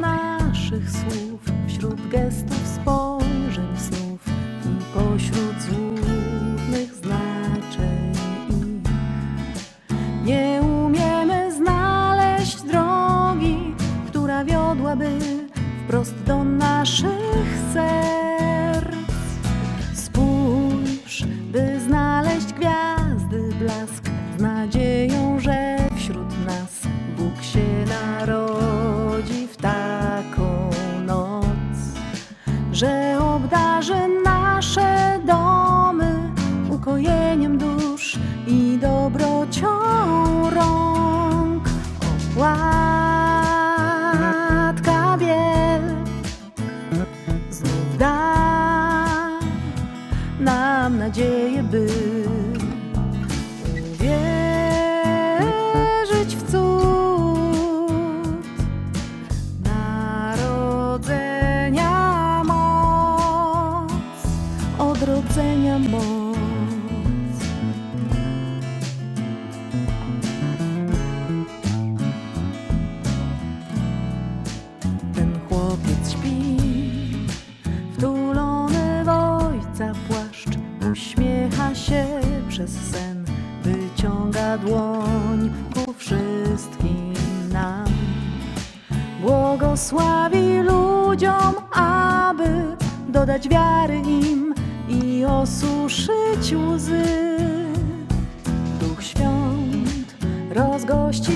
naszych słów, wśród gestów, spojrzeń, snów i pośród złudnych znaczeń. Nie umiemy znaleźć drogi, która wiodłaby wprost do naszych serc. Ukojeniem dusz i dobrocią rąk. Opłatka biel znów da nam nadzieję, by uśmiecha się przez sen, wyciąga dłoń ku wszystkim nam. Błogosławi ludziom, aby dodać wiary im i osuszyć łzy. Duch Świąt rozgości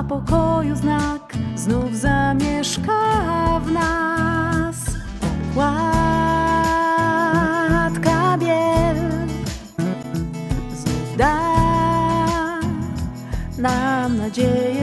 a pokoju znak znów zamieszka w nas. Okładka biel znów da nam nadzieję,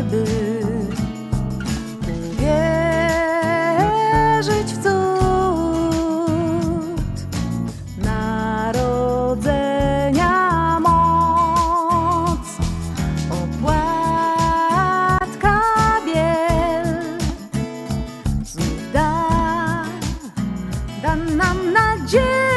da nam nadzieję.